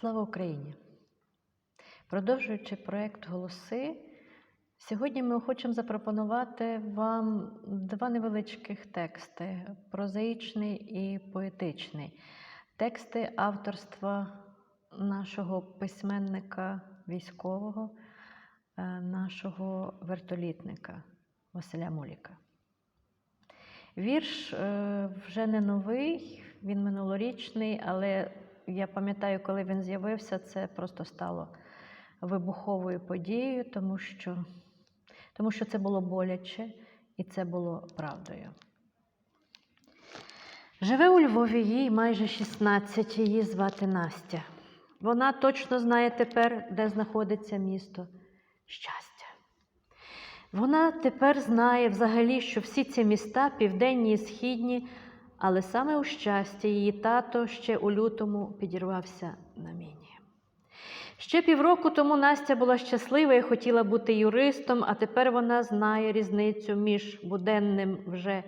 Слава Україні! Продовжуючи проєкт Голоси, сьогодні ми хочемо запропонувати вам два невеличких тексти прозаїчний і поетичний. Тексти авторства нашого письменника військового, е, нашого вертолітника Василя Муліка. Вірш е, вже не новий, він минулорічний, але я пам'ятаю, коли він з'явився, це просто стало вибуховою подією, тому що, тому що це було боляче і це було правдою. Живе у Львові їй майже 16, її звати Настя. Вона точно знає тепер, де знаходиться місто щастя. Вона тепер знає взагалі, що всі ці міста південні і східні, але саме у щастя її тато ще у лютому підірвався на міні. Ще півроку тому Настя була щаслива і хотіла бути юристом, а тепер вона знає різницю між буденним вже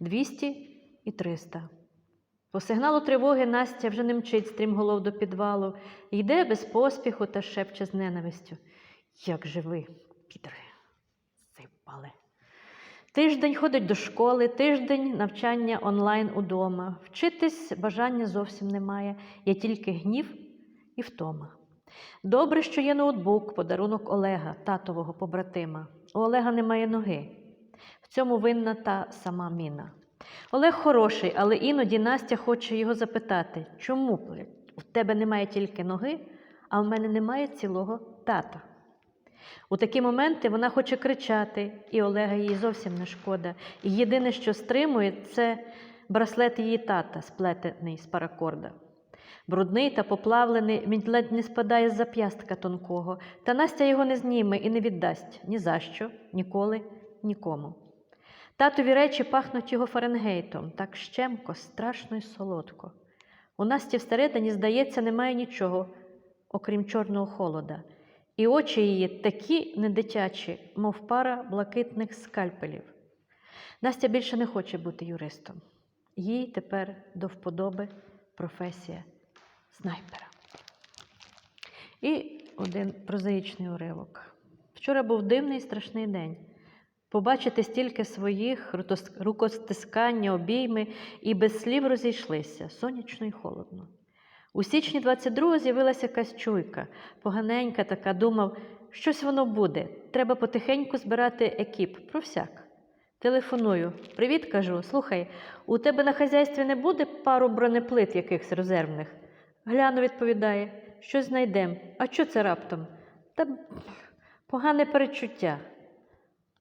200 і 300. По сигналу тривоги Настя вже не мчить стрімголов до підвалу, йде без поспіху та шепче з ненавистю. Як же ви, підри, сипали. Тиждень ходить до школи, тиждень навчання онлайн удома. Вчитись бажання зовсім немає, є тільки гнів і втома. Добре, що є ноутбук, подарунок Олега, татового побратима. У Олега немає ноги. В цьому винна та сама міна. Олег хороший, але іноді Настя хоче його запитати, чому у тебе немає тільки ноги, а в мене немає цілого тата. У такі моменти вона хоче кричати, і Олега їй зовсім не шкода. І єдине, що стримує, це браслет її тата, сплетений з паракорда. Брудний та поплавлений, він ледь не спадає з зап'ястка тонкого, та Настя його не зніме і не віддасть ні за що, ніколи, нікому. Татові речі пахнуть його фаренгейтом, так щемко, страшно й солодко. У Насті всередині, здається, немає нічого, окрім чорного холода. І очі її такі недитячі, мов пара блакитних скальпелів. Настя більше не хоче бути юристом. Їй тепер до вподоби професія снайпера. І один прозаїчний уривок. Вчора був дивний і страшний день. Побачити стільки своїх рукостискання, обійми і без слів розійшлися, сонячно і холодно. У січні 22-го з'явилася якась чуйка, поганенька така, думав, щось воно буде. Треба потихеньку збирати екіп, про всяк. Телефоную. Привіт, кажу. Слухай, у тебе на хазяйстві не буде пару бронеплит якихось резервних? Гляну, відповідає, щось знайдем. А що це раптом? Та погане перечуття.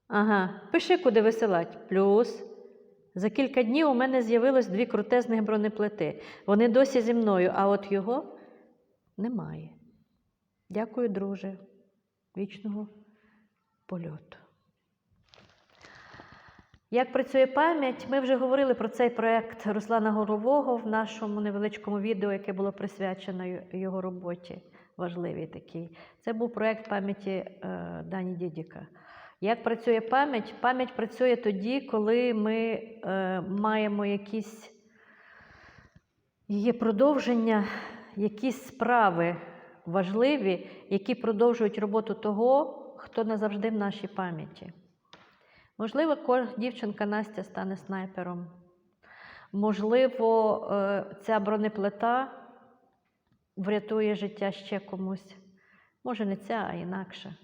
Ага, пиши, куди висилать. Плюс. За кілька днів у мене з'явилось дві крутезних бронеплити. Вони досі зі мною, а от його немає. Дякую, друже. Вічного польоту. Як працює пам'ять, ми вже говорили про цей проєкт Руслана Горового в нашому невеличкому відео, яке було присвячено його роботі, важливій такій. Це був проєкт пам'яті е, Дані Дідіка. Як працює пам'ять? Пам'ять працює тоді, коли ми е, маємо якісь є продовження, якісь справи важливі, які продовжують роботу того, хто назавжди в нашій пам'яті. Можливо, дівчинка Настя стане снайпером. Можливо, е, ця бронеплита врятує життя ще комусь. Може, не ця, а інакше.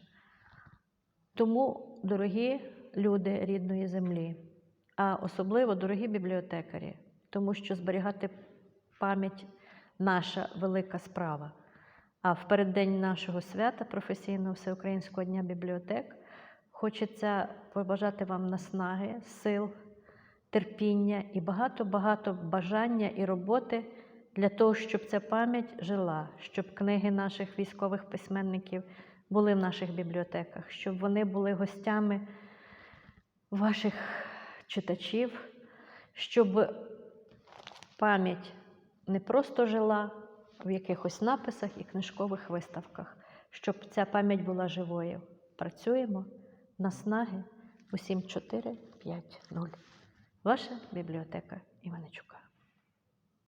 Тому, дорогі люди рідної землі, а особливо дорогі бібліотекарі, тому що зберігати пам'ять наша велика справа. А в переддень нашого свята, професійного Всеукраїнського дня бібліотек, хочеться побажати вам наснаги, сил, терпіння і багато-багато бажання і роботи для того, щоб ця пам'ять жила, щоб книги наших військових письменників були в наших бібліотеках, щоб вони були гостями ваших читачів, щоб пам'ять не просто жила в якихось написах і книжкових виставках, щоб ця пам'ять була живою. Працюємо наснаги у 7450. Ваша бібліотека Іваничука.